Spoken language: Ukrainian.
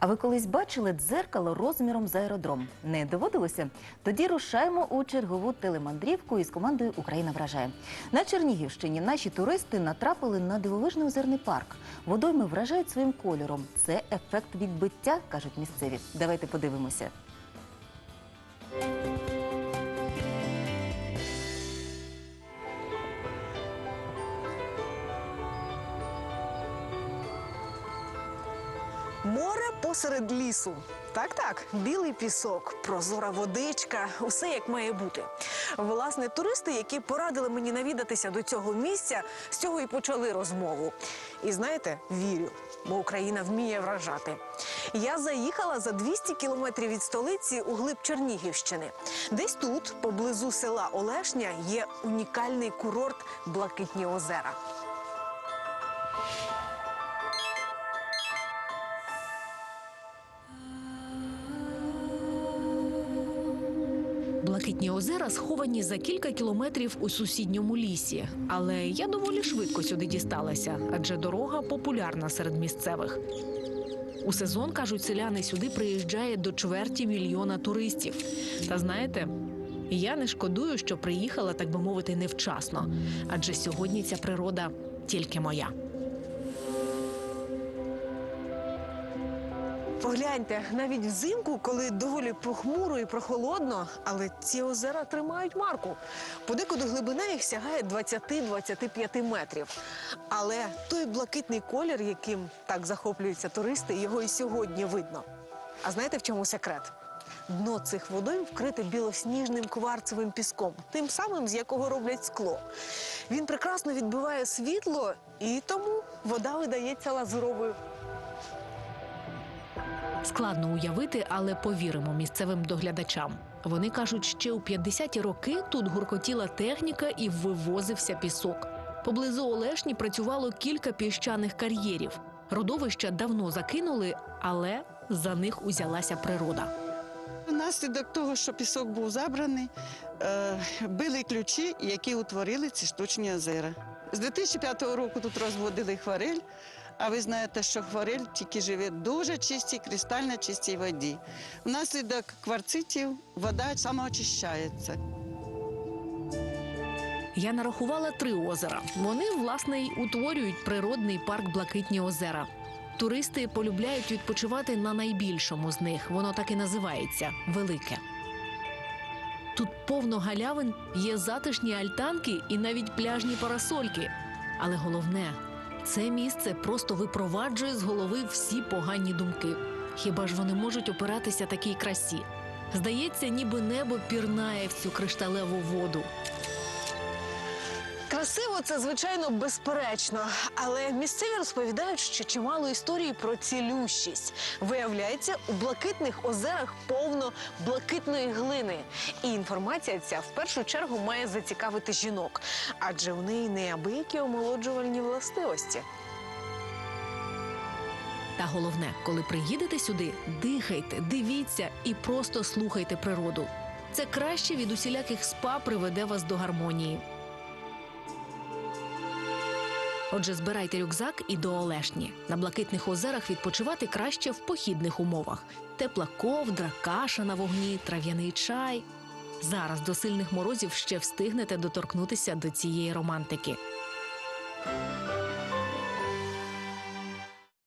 А ви колись бачили дзеркало розміром з аеродром? Не доводилося? Тоді рушаємо у чергову телемандрівку із командою Україна вражає. На Чернігівщині наші туристи натрапили на дивовижний озерний парк. Водойми вражають своїм кольором. Це ефект відбиття, кажуть місцеві. Давайте подивимося. Море посеред лісу. Так, так, білий пісок, прозора водичка, усе як має бути. Власне, туристи, які порадили мені навідатися до цього місця, з цього і почали розмову. І знаєте, вірю, бо Україна вміє вражати. Я заїхала за 200 кілометрів від столиці у глиб Чернігівщини. Десь тут, поблизу села Олешня, є унікальний курорт Блакитні озера. Блакитні озера сховані за кілька кілометрів у сусідньому лісі, але я доволі швидко сюди дісталася, адже дорога популярна серед місцевих. У сезон кажуть, селяни сюди приїжджає до чверті мільйона туристів. Та знаєте, я не шкодую, що приїхала, так би мовити, невчасно, адже сьогодні ця природа тільки моя. Погляньте, навіть взимку, коли доволі похмуро і прохолодно, але ці озера тримають марку. Подекуди глибина їх сягає 20-25 метрів. Але той блакитний колір, яким так захоплюються туристи, його і сьогодні видно. А знаєте, в чому секрет? Дно цих водойм вкрите білосніжним кварцевим піском, тим самим, з якого роблять скло. Він прекрасно відбиває світло, і тому вода видається лазуровою. Складно уявити, але повіримо місцевим доглядачам. Вони кажуть, ще у 50-ті роки тут гуркотіла техніка і вивозився пісок. Поблизу Олешні працювало кілька піщаних кар'єрів. Родовища давно закинули, але за них узялася природа. Внаслідок того, що пісок був забраний, е, били ключі, які утворили ці штучні озера. З 2005 року тут розводили хварель, а ви знаєте, що хварель тільки живе в дуже чистій, кристально чистій воді. Внаслідок кварцитів вода самоочищається. Я нарахувала три озера. Вони, власне, й утворюють природний парк Блакитні озера. Туристи полюбляють відпочивати на найбільшому з них. Воно так і називається велике. Тут повно галявин, є затишні альтанки і навіть пляжні парасольки. Але головне, це місце просто випроваджує з голови всі погані думки. Хіба ж вони можуть опиратися такій красі? Здається, ніби небо пірнає в цю кришталеву воду. Красиво це звичайно безперечно, але місцеві розповідають, що чимало історій про цілющість. Виявляється, у блакитних озерах повно блакитної глини. І інформація ця в першу чергу має зацікавити жінок, адже у неї неабиякі омолоджувальні властивості. Та головне, коли приїдете сюди, дихайте, дивіться і просто слухайте природу. Це краще від усіляких спа приведе вас до гармонії. Отже, збирайте рюкзак і до Олешні. На блакитних озерах відпочивати краще в похідних умовах: тепла ковдра, каша на вогні, трав'яний чай. Зараз до сильних морозів ще встигнете доторкнутися до цієї романтики.